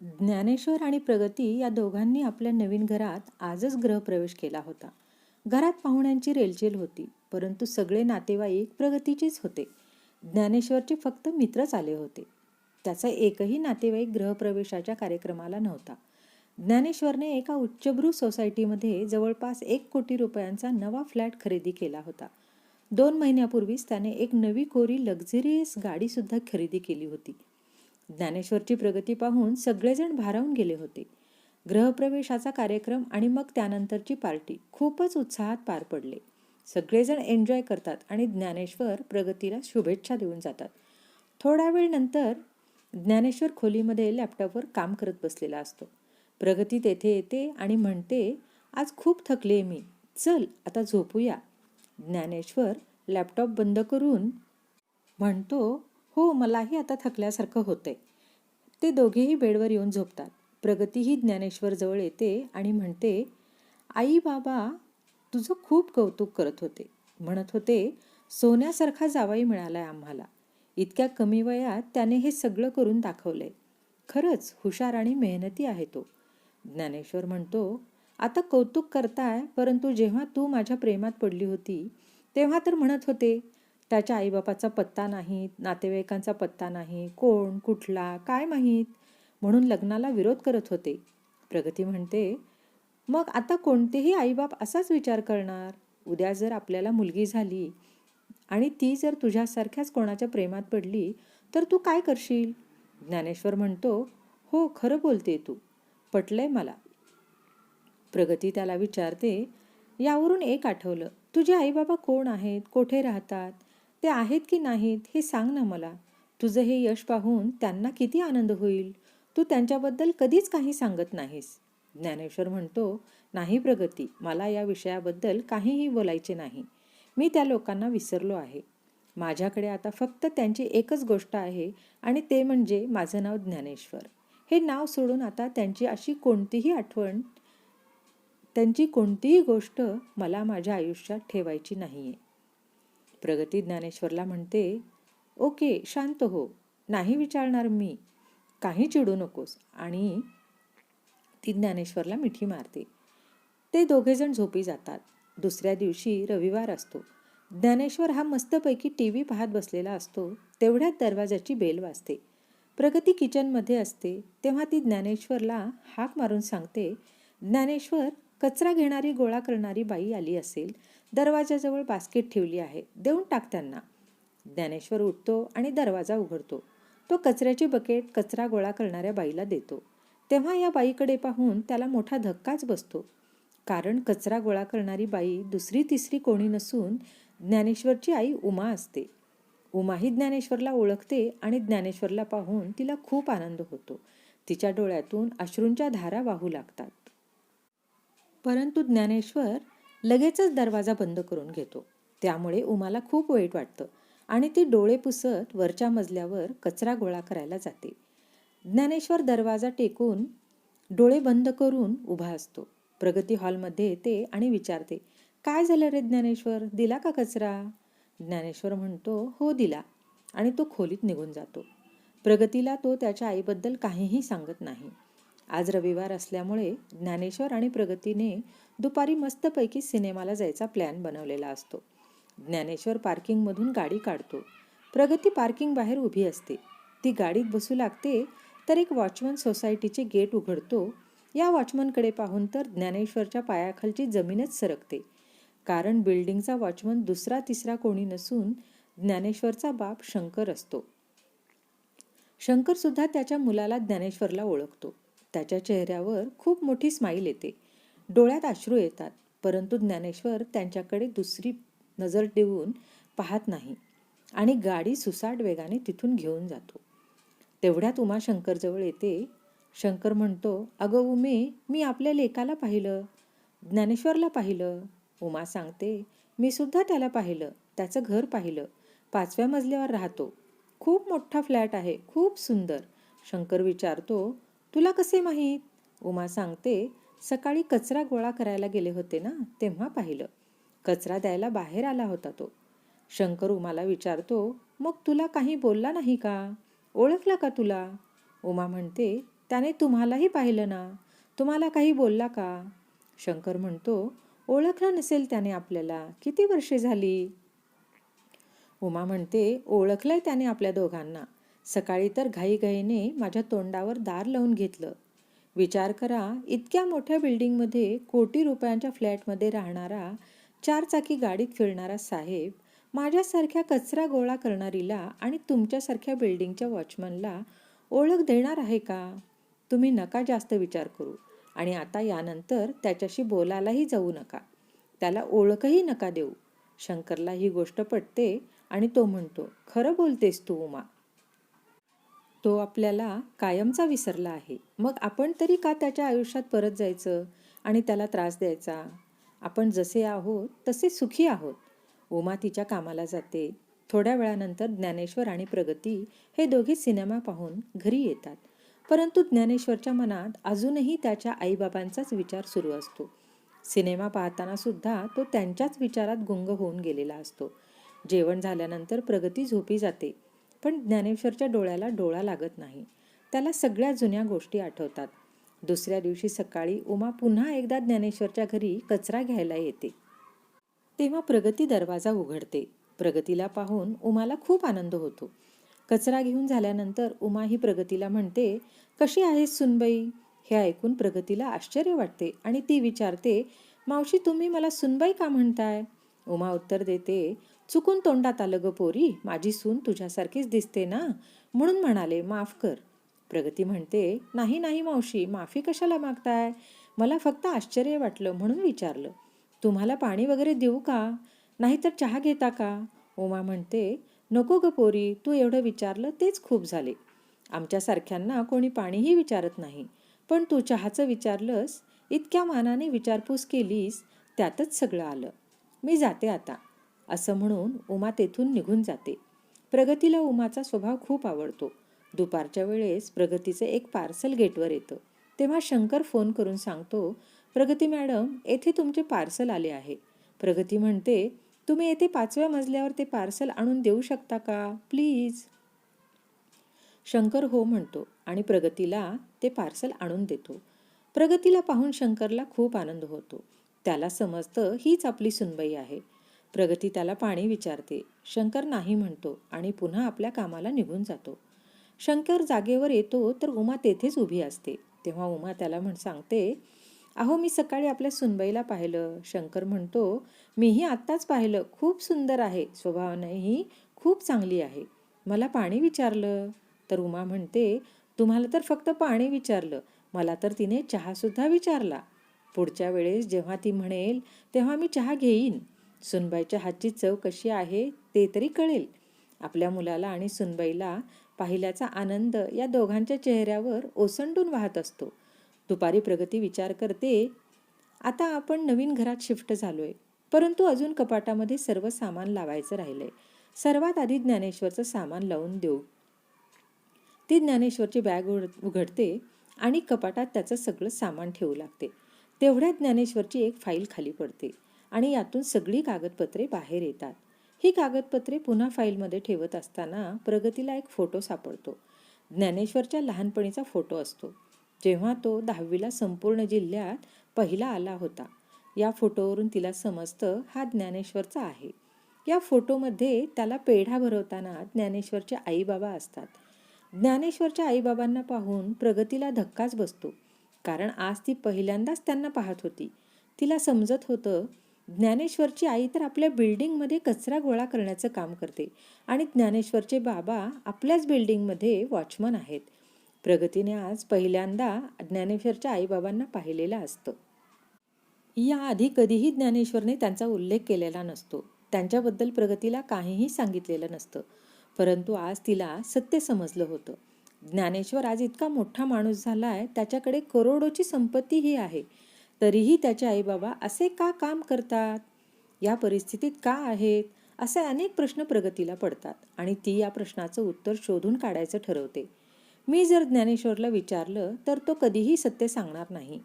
ज्ञानेश्वर आणि प्रगती या दोघांनी आपल्या नवीन घरात आजच गृहप्रवेश केला होता. घरात पाहुण्यांची रेलचेल होती परंतु सगळे नातेवाईक प्रगतीचेच होते. ज्ञानेश्वरचे फक्त मित्रच आले होते. त्याचा एकही नातेवाईक गृहप्रवेशाच्या कार्यक्रमाला नव्हता. ज्ञानेश्वरने एका उच्चभ्रू सोसायटीमध्ये जवळपास एक कोटी रुपयांचा नवा फ्लॅट खरेदी केला होता. दोन महिन्यापूर्वीच त्याने एक नवी कोरी लक्झरियस गाडीसुद्धा खरेदी केली होती. ज्ञानेश्वरची प्रगती पाहून सगळेजण भारावून गेले होते. ग्रहप्रवेशाचा कार्यक्रम आणि मग त्यानंतरची पार्टी खूपच उत्साहात पार पडले. सगळेजण एन्जॉय करतात आणि ज्ञानेश्वर प्रगतीला शुभेच्छा देऊन जातात. थोडा वेळ नंतर ज्ञानेश्वर खोलीमध्ये लॅपटॉपवर काम करत बसलेला असतो. प्रगती तेथे येते आणि म्हणते आज खूप थकले मी. चल आता झोपूया. ज्ञानेश्वर लॅपटॉप बंद करून म्हणतो हो मलाही आता थकल्यासारखं होतंय. ते दोघेही बेडवर येऊन झोपतात. प्रगतीही ज्ञानेश्वर जवळ येते आणि म्हणते आई बाबा तुझं खूप कौतुक करत होते. म्हणत होते सोन्यासारखा जावाई मिळालाय आम्हाला. इतक्या कमी वयात त्याने हे सगळं करून दाखवलंय. खरंच हुशार आणि मेहनती आहे तो. ज्ञानेश्वर म्हणतो आता कौतुक करताय परंतु जेव्हा तू माझ्या प्रेमात पडली होती तेव्हा तर म्हणत होते त्याच्या आईबापाचा पत्ता नाही नातेवाईकांचा पत्ता नाही कोण कुठला काय माहीत? म्हणून लग्नाला विरोध करत होते. प्रगती म्हणते मग आता कोणतेही आईबाप असाच विचार करणार? उद्या जर आपल्याला मुलगी झाली आणि ती जर तुझ्यासारख्याच कोणाच्या प्रेमात पडली तर तू काय करशील? ज्ञानेश्वर म्हणतो हो खरं बोलते तू. पटलंय मला. प्रगती त्याला विचारते यावरून एक आठवलं. तुझे आईबाबा कोण आहेत? कोठे राहतात? ते आहेत की नाहीत हे सांग ना मला. तुझं हे यश पाहून त्यांना किती आनंद होईल? तू त्यांच्याबद्दल कधीच काही सांगत नाहीस. ज्ञानेश्वर म्हणतो नाही प्रगती मला या विषयाबद्दल काहीही बोलायचे नाही. मी त्या लोकांना विसरलो आहे. माझ्याकडे आता फक्त त्यांची एकच गोष्ट आहे आणि ते म्हणजे माझं नाव ज्ञानेश्वर. हे नाव सोडून आता त्यांची अशी कोणतीही आठवण त्यांची कोणतीही गोष्ट मला माझ्या आयुष्यात ठेवायची नाही आहे प्रगती ज्ञानेश्वरला म्हणते ओके शांत हो. नाही विचारणार मी. काही चिडू नकोस. आणि ती ज्ञानेश्वरला मिठी मारते. ते दोघेजण झोपी जातात. दुसऱ्या दिवशी रविवार असतो. ज्ञानेश्वर हा मस्तपैकी टी व्ही पाहत बसलेला असतो. तेवढ्यात दरवाजाची बेल वाजते. प्रगती किचनमध्ये असते. तेव्हा ती ज्ञानेश्वरला हाक मारून सांगते ज्ञानेश्वर कचरा घेणारी गोळा करणारी बाई आली असेल दरवाजाजवळ बास्केट ठेवली आहे देऊन टाक त्यांना. ज्ञानेश्वर उठतो आणि दरवाजा उघडतो. तो कचऱ्याची बकेट कचरा गोळा करणाऱ्या बाईला देतो. तेव्हा या बाईकडे पाहून त्याला मोठा धक्काच बसतो. कारण कचरा गोळा करणारी बाई दुसरी तिसरी कोणी नसून ज्ञानेश्वरची आई उमा असते. उमाही ज्ञानेश्वरला ओळखते आणि ज्ञानेश्वरला पाहून तिला खूप आनंद होतो. तिच्या डोळ्यातून अश्रूंच्या धारा वाहू लागतात. परंतु ज्ञानेश्वर लगेचच दरवाजा बंद करून घेतो. त्यामुळे उमाला खूप वाईट वाटतं आणि ती डोळे पुसत वरच्या मजल्यावर कचरा गोळा करायला जाते. ज्ञानेश्वर दरवाजा टेकून डोळे बंद करून उभा असतो. प्रगती हॉलमध्ये येते आणि विचारते काय झालं रे ज्ञानेश्वर? दिला का कचरा? ज्ञानेश्वर म्हणतो हो दिला. आणि तो खोलीत निघून जातो. प्रगतीला तो त्याच्या आईबद्दल काहीही सांगत नाही. आज रविवार असल्यामुळे ज्ञानेश्वर आणि प्रगतीने दुपारी मस्तपैकी सिनेमाला जायचा प्लॅन बनवलेला असतो. ज्ञानेश्वर पार्किंगमधून गाडी काढतो. प्रगती पार्किंग बाहेर उभी असते. ती गाडीत बसू लागते तर एक वॉचमन सोसायटीचे गेट उघडतो. या वॉचमनकडे पाहून तर ज्ञानेश्वरच्या पायाखालची जमीनच सरकते. कारण बिल्डिंगचा वॉचमन दुसरा तिसरा कोणी नसून ज्ञानेश्वरचा बाप शंकर असतो. शंकरसुद्धा त्याच्या मुलाला ज्ञानेश्वरला ओळखतो. त्याच्या चेहऱ्यावर खूप मोठी स्माईल येते. डोळ्यात अश्रू येतात परंतु ज्ञानेश्वर त्यांच्याकडे दुसरी नजर ठेवून पाहत नाही आणि गाडी सुसाट वेगाने तिथून घेऊन जातो. तेवढ्यात उमा शंकरजवळ येते. शंकर म्हणतो अगं उमे मी आपल्या लेकाला पाहिलं ज्ञानेश्वरला पाहिलं. उमा सांगते मी सुद्धा त्याला पाहिलं त्याचं घर पाहिलं पाचव्या मजल्यावर राहतो. खूप मोठा फ्लॅट आहे खूप सुंदर. शंकर विचारतो तुला कसे माहीत? उमा सांगते सकाळी कचरा गोळा करायला गेले होते ना तेव्हा पाहिलं. कचरा द्यायला बाहेर आला होता तो. शंकर उमाला विचारतो मग तुला काही बोलला नाही का? ओळखला का तुला? उमा म्हणते त्याने तुम्हालाही पाहिलं ना. तुम्हाला काही बोलला का? शंकर म्हणतो ओळखलं नसेल त्याने आपल्याला. किती वर्षे झाली? उमा म्हणते ओळखलंय त्याने आपल्या दोघांना. सकाळी तर घाईघाईने माझ्या तोंडावर दार लावून घेतलं. विचार करा इतक्या मोठ्या बिल्डिंगमध्ये कोटी रुपयांच्या फ्लॅटमध्ये राहणारा चारचाकी गाडीत फिरणारा साहेब माझ्यासारख्या कचरा गोळा करणारीला आणि तुमच्यासारख्या बिल्डिंगच्या वॉचमनला ओळख देणार आहे का? तुम्ही नका जास्त विचार करू आणि आता यानंतर त्याच्याशी बोलायलाही जाऊ नका. त्याला ओळखही नका देऊ. शंकरला ही गोष्ट पटते आणि तो म्हणतो खरं बोलतेस तू उमा. तो आपल्याला कायमचा विसरला आहे. मग आपण तरी का त्याच्या आयुष्यात परत जायचं आणि त्याला त्रास द्यायचा? आपण जसे आहोत तसे सुखी आहोत. उमा तिच्या कामाला जाते. थोड्या वेळानंतर ज्ञानेश्वर आणि प्रगती हे दोघे सिनेमा पाहून घरी येतात. परंतु ज्ञानेश्वरच्या मनात अजूनही त्याच्या आईबाबांचाच विचार सुरू असतो. सिनेमा पाहताना सुद्धा तो त्यांच्याच विचारात गुंग होऊन गेलेला असतो. जेवण झाल्यानंतर प्रगती झोपी जाते. पण ज्ञानेश्वरच्या डोळ्याला डोळा लागत नाही. त्याला सगळ्या जुन्या गोष्टी आठवतात. दुसऱ्या दिवशी सकाळी उमा पुन्हा एकदा ज्ञानेश्वरच्या घरी कचरा घ्यायला येते. तेव्हा प्रगती दरवाजा उघडते. प्रगतीला पाहून उमाला खूप आनंद होतो. कचरा घेऊन झाल्यानंतर उमा ही प्रगतीला म्हणते कशी आहेस सुनबाई? हे ऐकून प्रगतीला आश्चर्य वाटते आणि ती विचारते मावशी तुम्ही मला सुनबाई का म्हणताय? उमा उत्तर देते चुकून तोंडात आलं ग पोरी माझी सून तुझ्यासारखीच दिसते ना? म्हणून म्हणाले माफ कर. प्रगती म्हणते नाही नाही मावशी माफी कशाला मागताय? मला फक्त आश्चर्य वाटलं म्हणून विचारलं. तुम्हाला पाणी वगैरे देऊ का? नाहीतर चहा घेता का? उमा म्हणते नको ग पोरी तू एवढं विचारलं तेच खूप झाले. आमच्यासारख्यांना कोणी पाणीही विचारत नाही. पण तू चहाचं विचारलंस इतक्या मानाने विचारपूस केलीस त्यातच सगळं आलं. मी जाते आता. असं म्हणून उमा तेथून निघून जाते. प्रगतीला उमाचा स्वभाव खूप आवडतो. दुपारच्या वेळेस प्रगतीचं एक पार्सल गेटवर येतं. तेव्हा शंकर फोन करून सांगतो प्रगती मॅडम येथे तुमचे पार्सल आले आहे. प्रगती म्हणते तुम्ही येथे पाचव्या मजल्यावर ते पार्सल आणून देऊ शकता का? प्लीज. शंकर हो म्हणतो आणि प्रगतीला ते पार्सल आणून देतो. प्रगतीला पाहून शंकरला खूप आनंद होतो. त्याला समजतं हीच आपली सुनबाई आहे. प्रगती त्याला पाणी विचारते. शंकर नाही म्हणतो आणि पुन्हा आपल्या कामाला निघून जातो. शंकर जागेवर येतो तर उमा तेथेच उभी असते. तेव्हा उमा त्याला म्हण सांगते अहो मी सकाळी आपल्या सुनबाईला पाहिलं. शंकर म्हणतो मीही आत्ताच पाहिलं. खूप सुंदर आहे. स्वभावानेही खूप चांगली आहे. मला पाणी विचारलं. तर उमा म्हणते तुम्हाला तर फक्त पाणी विचारलं. मला तर तिने चहासुद्धा विचारला. पुढच्या वेळेस जेव्हा ती म्हणेल तेव्हा मी चहा घेईन. सुनबाईच्या हातची चव कशी आहे ते तरी कळेल. आपल्या मुलाला आणि सुनबाईला पाहिल्याचा आनंद या दोघांच्या चेहऱ्यावर ओसंडून वाहत असतो. दुपारी प्रगती विचार करते आता आपण नवीन घरात शिफ्ट झालोय. परंतु अजून कपाटामध्ये सर्व सामान लावायचं राहिलंय. सर्वात आधी ज्ञानेश्वरचं सामान लावून देऊ. ती ज्ञानेश्वरची बॅग उघडते आणि कपाटात त्याचं सगळं सामान ठेवू लागते. तेवढ्यात ज्ञानेश्वरची एक फाईल खाली पडते. आणि यातून सगळी कागदपत्रे बाहेर येतात. ही कागदपत्रे पुन्हा फाईलमध्ये ठेवत असताना प्रगतीला एक फोटो सापडतो. ज्ञानेश्वरच्या लहानपणीचा फोटो असतो. जेव्हा तो दहावीला संपूर्ण जिल्ह्यात पहिला आला होता. या फोटोवरून तिला समजतं हा ज्ञानेश्वरचा आहे. या फोटोमध्ये त्याला पेढा भरवताना ज्ञानेश्वरचे आईबाबा असतात. ज्ञानेश्वरच्या आईबाबांना पाहून प्रगतीला धक्काच बसतो. कारण आज ती पहिल्यांदाच त्यांना पाहत होती. तिला समजत होतं ज्ञानेश्वरची आई तर आपल्या बिल्डिंगमध्ये कचरा गोळा करण्याचं काम करते आणि ज्ञानेश्वरचे बाबा आपल्याच बिल्डिंगमध्ये वॉचमन आहेत. प्रगतीने आज पहिल्यांदा ज्ञानेश्वरच्या आईबाबांना पाहिलेलं असतं. याआधी कधीही ज्ञानेश्वरने त्यांचा उल्लेख केलेला नसतो. त्यांच्याबद्दल प्रगतीला काहीही सांगितलेलं नसतं. परंतु आज तिला सत्य समजलं होतं. ज्ञानेश्वर आज इतका मोठा माणूस झालाय त्याच्याकडे करोडोची संपत्तीही आहे. तरीही त्याचे आईबाबा असे का काम करतात? या परिस्थितीत का आहेत? असे अनेक प्रश्न प्रगतीला पडतात आणि ती या प्रश्नाचं उत्तर शोधून काढायचं ठरवते. मी जर ज्ञानेश्वरला विचारलं तर तो कधीही सत्य सांगणार नाही.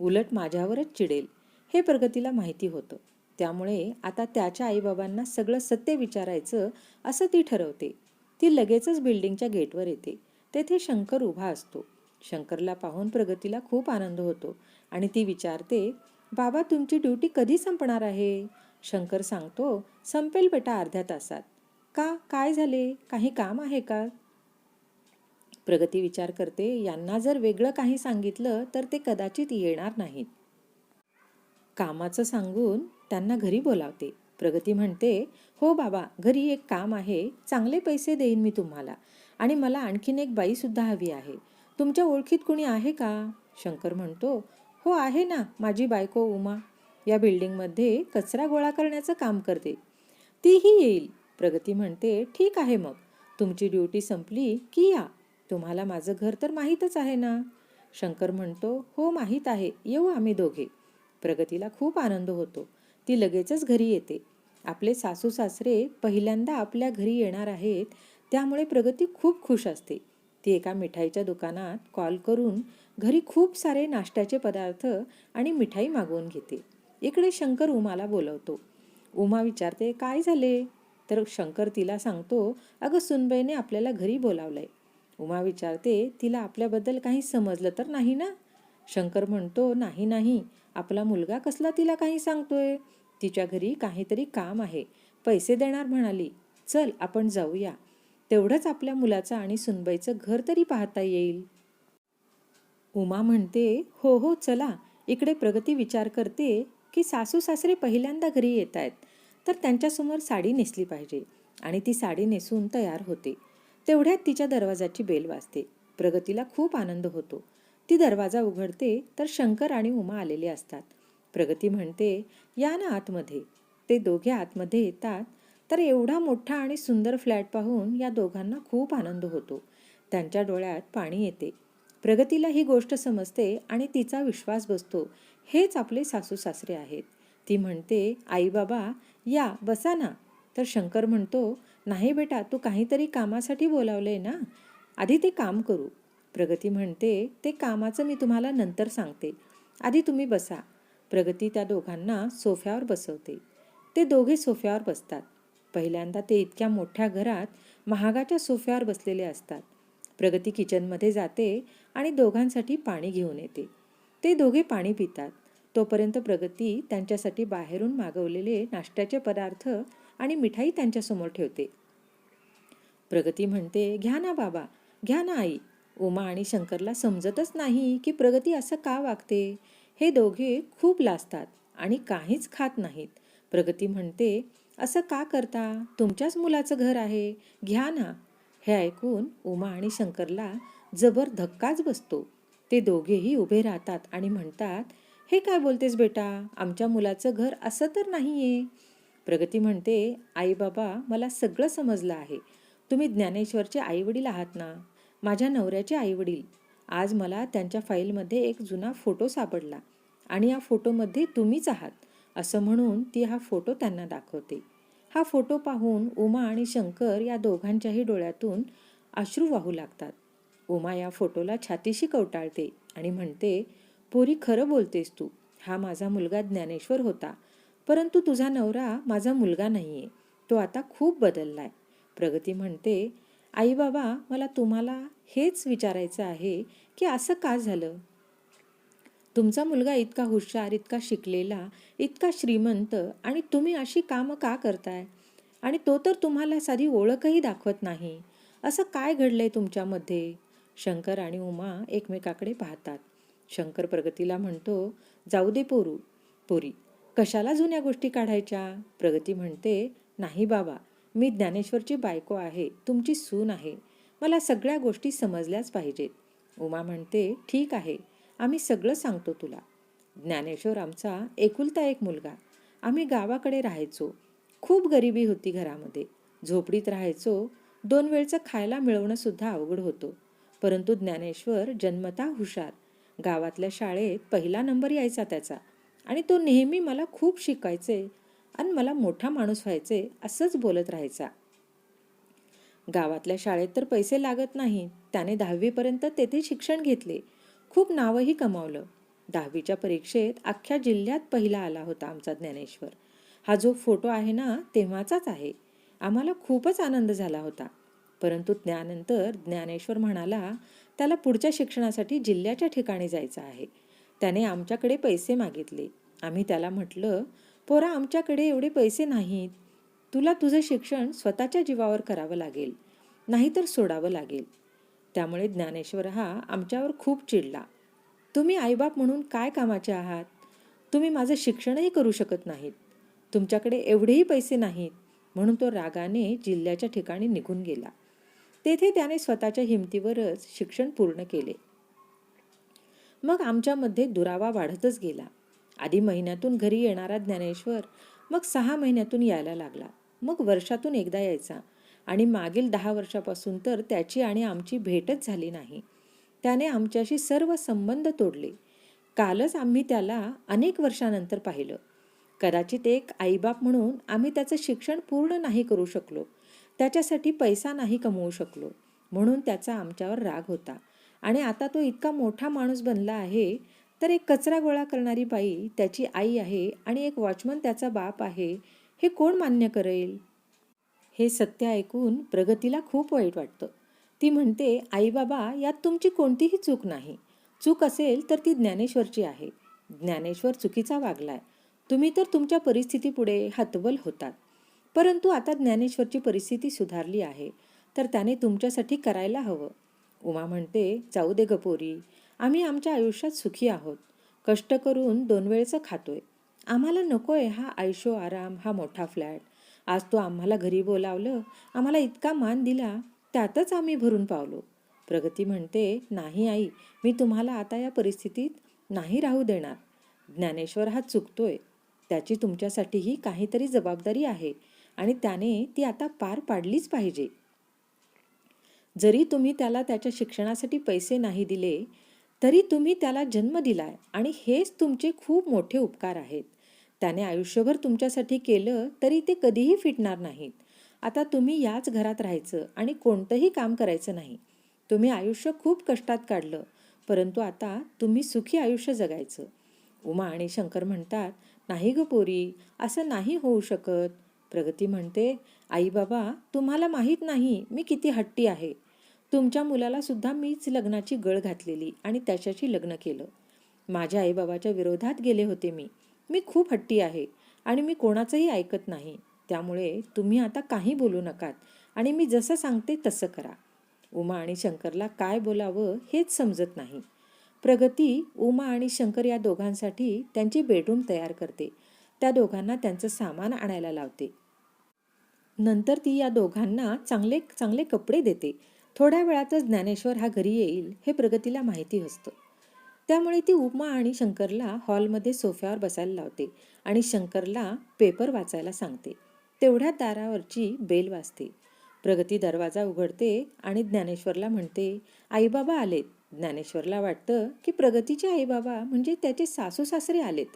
उलट माझ्यावरच चिडेल. हे प्रगतीला माहिती होतं. त्यामुळे आता त्याच्या आईबाबांना सगळं सत्य विचारायचं असं ती ठरवते. ती लगेचच बिल्डिंगच्या गेटवर येते. तेथे शंकर उभा असतो. शंकरला पाहून प्रगतीला खूप आनंद होतो. आणि ती विचारते बाबा तुमची ड्युटी कधी संपणार आहे? शंकर सांगतो संपेल बेटा अर्ध्या तासात. का? काय झाले? काही काम आहे का? प्रगती विचार करते यांना जर वेगळं काही सांगितलं तर ते कदाचित येणार नाहीत. कामाचं सांगून त्यांना घरी बोलावते. प्रगती म्हणते हो बाबा घरी एक काम आहे चांगले पैसे देईन मी तुम्हाला आणि मला आणखीन एक बाईसुद्धा हवी आहे. तुमच्या ओळखीत कुणी आहे का? शंकर म्हणतो हो आहे ना. माझी बायको उमा या बिल्डिंगमध्ये कचरा गोळा करण्याचं काम करते. तीही येईल. प्रगती म्हणते ठीक आहे मग. तुमची ड्युटी संपली की या. तुम्हाला माझं घर तर माहीतच आहे ना. शंकर म्हणतो हो माहीत आहे. येऊ आम्ही दोघे. प्रगतीला खूप आनंद होतो. ती लगेचच घरी येते. आपले सासू सासरे पहिल्यांदा आपल्या घरी येणार आहेत त्यामुळे प्रगती खूप खुश असते. ती एका मिठाईच्या दुकानात कॉल करून घरी खूप सारे नाश्त्याचे पदार्थ आणि मिठाई मागवून घेते. इकडे शंकर उमाला बोलवतो. उमा विचारते काय झाले? तर शंकर तिला सांगतो अगं सुनबाईने आपल्याला घरी बोलावलंय. उमा विचारते तिला आपल्याबद्दल काही समजलं तर नाही ना? शंकर म्हणतो नाही नाही. आपला मुलगा कसला तिला काही सांगतोय? तिच्या घरी काहीतरी काम आहे. पैसे देणार म्हणाली. चल आपण जाऊया. तेवढंच आपल्या मुलाचं आणि सुनबाईचं घर तरी पाहता येईल. उमा म्हणते हो हो चला. इकडे प्रगती विचार करते की सासू सासरे पहिल्यांदा घरी येत आहेत. तर त्यांच्यासमोर साडी नेसली पाहिजे. आणि ती साडी नेसून तयार होते. तेवढ्यात तिच्या दरवाजाची बेल वाजते. प्रगतीला खूप आनंद होतो. ती दरवाजा उघडते तर शंकर आणि उमा आलेले असतात. प्रगती म्हणते या ना आतमध्ये. ते दोघे आतमध्ये येतात. तर एवढा मोठा आणि सुंदर फ्लॅट पाहून या दोघांना खूप आनंद होतो. त्यांच्या डोळ्यात पाणी येते. प्रगतीला ही गोष्ट समजते आणि तिचा विश्वास बसतो. हेच आपले सासू सासरे आहेत. ती म्हणते आई बाबा या बसा ना. तर शंकर म्हणतो नाही बेटा तू काहीतरी कामासाठी बोलावलंय ना? आधी ते काम करू. प्रगती म्हणते ते कामाचं मी तुम्हाला नंतर सांगते. आधी तुम्ही बसा. प्रगती त्या दोघांना सोफ्यावर बसवते. ते दोघे सोफ्यावर बसतात. पहिल्यांदा ते इतक्या मोठ्या घरात महागाच्या सोफ्यावर बसलेले असतात. प्रगती किचनमध्ये जाते आणि दोघांसाठी पाणी घेऊन येते. ते दोघे पाणी पितात. तोपर्यंत प्रगती त्यांच्यासाठी बाहेरून मागवलेले नाश्त्याचे पदार्थ आणि मिठाई त्यांच्यासमोर ठेवते. प्रगती म्हणते घ्या ना बाबा घ्या ना आई. उमा आणि शंकरला समजतच नाही की प्रगती असं का वागते. हे दोघे खूप लाजतात आणि काहीच खात नाहीत. प्रगती म्हणते असं का करता? तुमच्याच मुलाचं घर आहे. घ्या ना. हे ऐकून उमा आणि शंकरला जबर धक्काच बसतो. ते दोघेही उभे राहतात आणि म्हणतात हे काय बोलतेस बेटा? आमच्या मुलाचं घर असं तर नाही आहे प्रगती म्हणते आई बाबा मला सगळं समजलं आहे. तुम्ही ज्ञानेश्वरचे आईवडील आहात ना? माझ्या नवऱ्याचे आईवडील. आज मला त्यांच्या फाईलमध्ये एक जुना फोटो सापडला आणि या फोटोमध्ये तुम्हीच आहात. असं म्हणून ती हा फोटो त्यांना दाखवते. हा फोटो पाहून उमा आणि शंकर या दोघांच्याही डोळ्यातून अश्रू वाहू लागतात. उमा या फोटोला छातीशी कवटाळते आणि म्हणते पोरी खरं बोलतेस तू. हा माझा मुलगा ज्ञानेश्वर होता. परंतु तुझा नवरा माझा मुलगा नाही आहे तो आता खूप बदललाय. प्रगती म्हणते आई बाबा मला तुम्हाला हेच विचारायचं आहे की असं का झालं? तुमचा मुलगा इतका हुशार इतका शिकलेला इतका श्रीमंत आणि तुम्ही अशी कामं का करताय? आणि तो तर तुम्हाला साधी ओळखही दाखवत नाही. असं काय घडलंय तुमच्यामध्ये? शंकर आणि उमा एकमेकाकडे पाहतात. शंकर प्रगतीला म्हणतो जाऊ दे पोरू पोरी कशाला जुन्या गोष्टी काढायच्या? प्रगती म्हणते नाही बाबा मी ज्ञानेश्वरची बायको आहे तुमची सून आहे मला सगळ्या गोष्टी समजल्याच पाहिजेत. उमा म्हणते ठीक आहे आम्ही सगळं सांगतो तुला. ज्ञानेश्वर आमचा एकुलता एक मुलगा. आम्ही गावाकडे राहायचो. खूप गरिबी होती घरामध्ये. झोपडीत राहायचो. दोन वेळचं खायला मिळवणंसुद्धा अवघड होतं. परंतु ज्ञानेश्वर जन्मता हुशार. गावातल्या शाळेत पहिला नंबर यायचा त्याचा. आणि तो नेहमी मला खूप शिकायचे आणि मला मोठा माणूस व्हायचे असंच बोलत राहायचा. गावातल्या शाळेत तर पैसे लागत नाही. त्याने दहावीपर्यंत तेथे शिक्षण घेतले. खूप नावही कमावलं. दहावीच्या परीक्षेत अख्ख्या जिल्ह्यात पहिला आला होता आमचा ज्ञानेश्वर. हा जो फोटो आहे ना तेव्हाचाच आहे. आम्हाला खूपच आनंद झाला होता. परंतु त्यानंतर ज्ञानेश्वर म्हणाला त्याला पुढच्या शिक्षणासाठी जिल्ह्याच्या ठिकाणी जायचं आहे. त्याने आमच्याकडे पैसे मागितले. आम्ही त्याला म्हटलं पोरा आमच्याकडे एवढे पैसे नाहीत. तुला तुझं शिक्षण स्वतःच्या जीवावर करावं लागेल नाहीतर सोडावं लागेल. त्यामुळे ज्ञानेश्वर हा आमच्यावर खूप चिडला. तुम्ही आईबाप म्हणून काय कामाचे आहात? तुम्ही माझं शिक्षणही करू शकत नाहीत. तुमच्याकडे एवढेही पैसे नाहीत. म्हणून तो रागाने जिल्ह्याच्या ठिकाणी निघून गेला. तेथे त्याने स्वतःच्या हिमतीवरच शिक्षण पूर्ण केले. मग आमच्यामध्ये दुरावा वाढतच गेला. आधी महिन्यातून घरी येणारा ज्ञानेश्वर मग सहा महिन्यातून यायला लागला. मग वर्षातून एकदा यायचा आणि मागील दहा वर्षापासून तर त्याची आणि आमची भेटच झाली नाही. त्याने आमच्याशी सर्व संबंध तोडले. कालच आम्ही त्याला अनेक वर्षानंतर पाहिलं. कदाचित एक आईबाप म्हणून आम्ही त्याचं शिक्षण पूर्ण नाही करू शकलो. त्याच्यासाठी पैसा नाही कमवू शकलो. म्हणून त्याचा आमच्यावर राग होता. आणि आता तो इतका मोठा माणूस बनला आहे तर एक कचरा गोळा करणारी बाई त्याची आई आहे आणि एक वॉचमन त्याचा बाप आहे हे कोण मान्य करेल? हे सत्य ऐकून प्रगतीला खूप वाईट वाटतं. ती म्हणते आई बाबा यात तुमची कोणतीही चूक नाही. चूक असेल तर ती ज्ञानेश्वरची आहे. ज्ञानेश्वर चुकीचा वागलाय. तुम्ही तर तुमच्या परिस्थितीपुढे हतबल होतात. परंतु आता ज्ञानेश्वरची परिस्थिती सुधारली आहे तर त्याने तुमच्यासाठी करायला हवं. उमा म्हणते जाऊ दे गपोरी आम्ही आमच्या आयुष्यात सुखी आहोत. कष्ट करून दोन वेळचं खातोय. आम्हाला नकोय हा आयशो आराम हा मोठा फ्लॅट. आज तो आम्हाला घरी बोलावलं आम्हाला इतका मान दिला त्यातच आम्ही भरून पावलो. प्रगती म्हणते नाही आई मी तुम्हाला आता या परिस्थितीत नाही राहू देणार. ज्ञानेश्वर हा चुकतोय. त्याची तुमच्यासाठीही काहीतरी जबाबदारी आहे. आणि त्याने ती आता पार पाडलीच पाहिजे. जरी तुम्ही त्याला त्याच्या शिक्षणासाठी पैसे नाही दिले तरी तुम्ही त्याला जन्म दिलाय आणि हेच तुमचे खूप मोठे उपकार आहेत. त्याने आयुष्यभर तुमच्यासाठी केलं तरी ते कधीही फिटणार नाहीत. आता तुम्ही याच घरात राहायचं आणि कोणतंही काम करायचं नाही. तुम्ही आयुष्य खूप कष्टात काढलं परंतु आता तुम्ही सुखी आयुष्य जगायचं. उमा आणि शंकर म्हणतात नाही ग पोरी असं नाही होऊ शकत. प्रगती म्हणते आई बाबा तुम्हाला माहीत नाही मी किती हट्टी आहे. तुमच्या मुलाला सुद्धा मीच लग्नाची गळ घातलेली आणि त्याच्याशी लग्न केलं. माझ्या आईबाबाच्या विरोधात गेले होते मी. मी खूप हट्टी आहे आणि मी कोणाचंही ऐकत नाही. त्यामुळे तुम्ही आता काही बोलू नकात आणि मी जसं सांगते तसं करा. उमा आणि शंकरला काय बोलावं हेच समजत नाही. प्रगती उमा आणि शंकर या दोघांसाठी त्यांची बेडरूम तयार करते. त्या दोघांना त्यांचं सामान आणायला लावते. नंतर ती या दोघांना चांगले चांगले कपडे देते. थोड्या वेळातच ज्ञानेश्वर हा घरी येईल हे प्रगतीला माहिती असतं. त्यामुळे ती उपमा आणि शंकरला हॉलमध्ये सोफ्यावर बसायला लावते आणि शंकरला पेपर वाचायला सांगते. तेवढ्या दारावरची बेल वाजते. प्रगती दरवाजा उघडते आणि ज्ञानेश्वरला म्हणते आईबाबा आलेत. ज्ञानेश्वरला वाटतं की प्रगतीचे आईबाबा म्हणजे त्याचे सासू सासरे आलेत.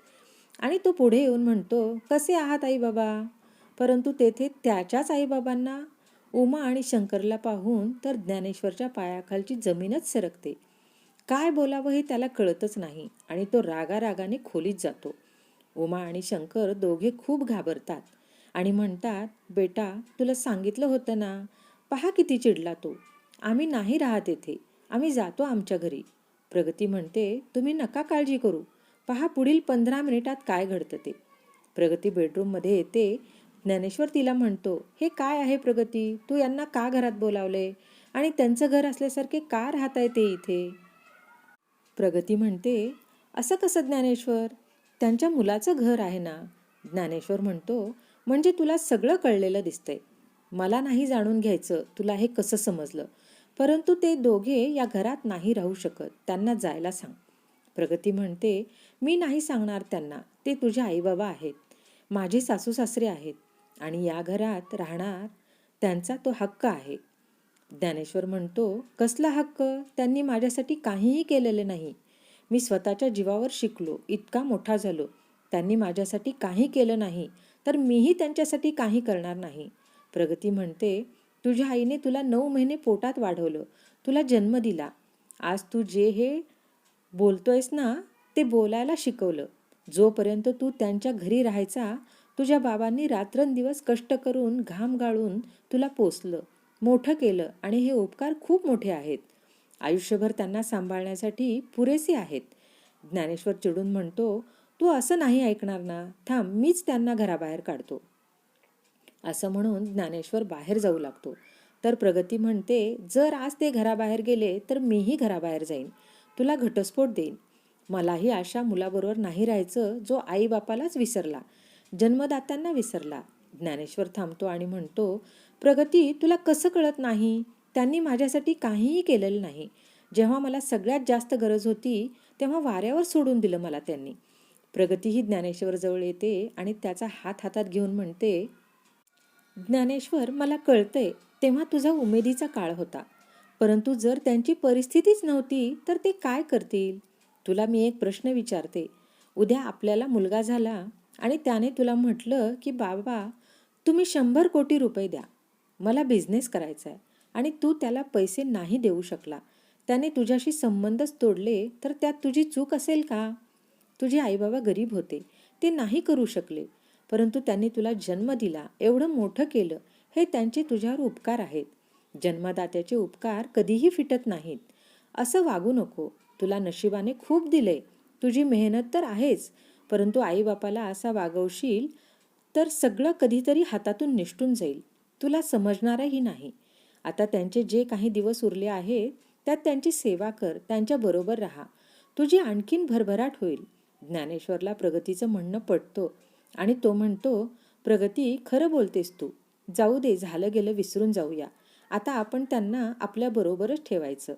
आणि तो पुढे येऊन म्हणतो कसे आहात आईबाबा? परंतु तेथे त्याच्याच आईबाबांना उमा आणि शंकरला पाहून तर ज्ञानेश्वरच्या पायाखालची जमीनच सरकते. काय बोलावं हे त्याला कळतच नाही आणि तो रागारागाने खोलीत जातो. उमा आणि शंकर दोघे खूप घाबरतात आणि म्हणतात बेटा तुला सांगितलं होतं ना पहा किती चिडला तो. आम्ही नाही राहत येथे. आम्ही जातो आमच्या घरी. प्रगती म्हणते तुम्ही नका काळजी करू. पहा पुढील पंधरा मिनिटात काय घडतं ते. प्रगती बेडरूममध्ये येते ज्ञानेश्वर तिला म्हणतो हे काय आहे प्रगती? तू यांना का घरात बोलावले? आणि त्यांचं घर असल्यासारखे का राहता येते इथे? प्रगती म्हणते असं कसं ज्ञानेश्वर? त्यांच्या मुलाचं घर आहे ना? ज्ञानेश्वर म्हणतो म्हणजे तुला सगळं कळलेलं दिसतंय. मला नाही जाणून घ्यायचं तुला हे कसं समजलं. परंतु ते दोघे या घरात नाही राहू शकत. त्यांना जायला सांग. प्रगती म्हणते मी नाही सांगणार त्यांना. ते तुझे आईबाबा आहेत. माझे सासू सासरे आहेत. आणि या घरात राहणार त्यांचा तो हक्क आहे. ज्ञानेश्वर म्हणतो कसला हक्क? त्यांनी माझ्यासाठी काहीही केलेले नाही. मी स्वतःच्या जीवावर शिकलो इतका मोठा झालो. त्यांनी माझ्यासाठी काही केलं नाही तर मीही त्यांच्यासाठी काही करणार नाही. प्रगती म्हणते तुझ्या आईने तुला नऊ महिने पोटात वाढवलं तुला जन्म दिला. आज तू जे हे बोलतोयस ना ते बोलायला शिकवलं. जोपर्यंत तू त्यांच्या घरी राहायचा तुझ्या बाबांनी रात्रंदिवस कष्ट करून घाम गाळून तुला पोसलं मोठं केलं आणि हे उपकार खूप मोठे आहेत. आयुष्यभर त्यांना सांभाळण्यासाठी पुरेसे आहेत. ज्ञानेश्वर चिडून म्हणतो तू असं नाही ऐकणार ना? थांब मीच त्यांना घराबाहेर काढतो. असं म्हणून ज्ञानेश्वर बाहेर जाऊ लागतो. तर प्रगती म्हणते जर आज ते घराबाहेर गेले तर मीही घराबाहेर जाईन. तुला घटस्फोट देईन. मलाही अशा मुलाबरोबर नाही राहायचं जो आईबापालाच विसरला. जन्मदात्यांना विसरला. ज्ञानेश्वर थांबतो आणि म्हणतो प्रगती तुला कसं कळत नाही? त्यांनी माझ्यासाठी काहीही केलेलं नाही. जेव्हा मला सगळ्यात जास्त गरज होती तेव्हा वाऱ्यावर सोडून दिलं मला त्यांनी. प्रगती ही ज्ञानेश्वरजवळ येते आणि त्याचा हात हातात घेऊन म्हणते ज्ञानेश्वर मला कळतंय तेव्हा तुझा उमेदीचा काळ होता. परंतु जर त्यांची परिस्थितीच नव्हती तर ते काय करतील? तुला मी एक प्रश्न विचारते. उद्या आपल्याला मुलगा झाला आणि त्याने तुला म्हटलं की बाबा तुम्ही शंभर कोटी रुपये द्या. मला बिझनेस करायचा आहे आणि तू त्याला पैसे नाही देऊ शकला. त्याने तुझ्याशी संबंधच तोडले तर त्यात तुझी चूक असेल का? तुझे आईबाबा गरीब होते. ते नाही करू शकले. परंतु त्यांनी तुला जन्म दिला. एवढं मोठं केलं. हे त्यांचे तुझ्यावर उपकार आहेत. जन्मदात्याचे उपकार कधीही फिटत नाहीत. असं वागू नको. तुला नशिबाने खूप दिले तुझी मेहनत तर आहेच. परंतु आईबापाला असा वागवशील तर सगळं कधीतरी हातातून निष्ठून जाईल. तुला समजणारही नाही. आता त्यांचे जे काही दिवस उरले आहेत त्यात त्यांची सेवा कर त्यांच्याबरोबर राहा. तुझी आणखीन भरभराट होईल. ज्ञानेश्वरला प्रगतीचं म्हणणं पटतो आणि तो म्हणतो प्रगती खरं बोलतेस तू. जाऊ दे झालं गेलं विसरून जाऊया. आता आपण त्यांना आपल्याबरोबरच ठेवायचं.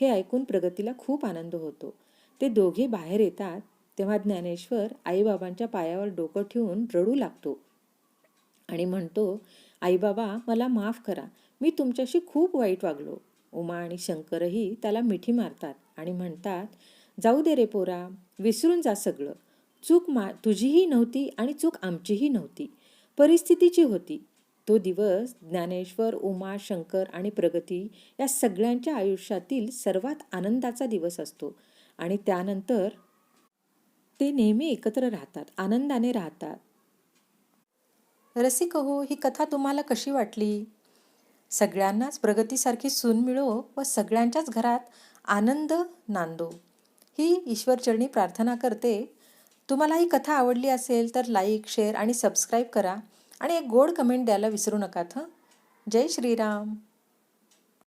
हे ऐकून प्रगतीला खूप आनंद होतो. ते दोघे बाहेर येतात. तेव्हा ज्ञानेश्वर आईबाबांच्या पायावर डोकं ठेवून रडू लागतो. आणि म्हणतो आईबाबा मला माफ करा. मी तुमच्याशी खूप वाईट वागलो. उमा आणि शंकरही त्याला मिठी मारतात आणि म्हणतात जाऊ दे रे पोरा विसरून जा सगळं. चूक मा तुझीही नव्हती आणि चूक आमचीही नव्हती. परिस्थितीची होती. तो दिवस ज्ञानेश्वर उमा शंकर आणि प्रगती या सगळ्यांच्या आयुष्यातील सर्वात आनंदाचा दिवस असतो. आणि त्यानंतर ते नेहमी एकत्र राहतात आनंदाने राहतात. रसिक हो ही कथा तुम्हाला कशी वाटली? सगळ्यांनाच प्रगतीसारखी सून मिळो व सगळ्यांच्याच घरात आनंद नांदो. ही ईश्वरचरणी प्रार्थना करते. तुम्हाला ही कथा आवडली असेल तर लाईक शेअर आणि सबस्क्राईब करा आणि एक गोड कमेंट द्यायला विसरू नका हं? जय श्रीराम.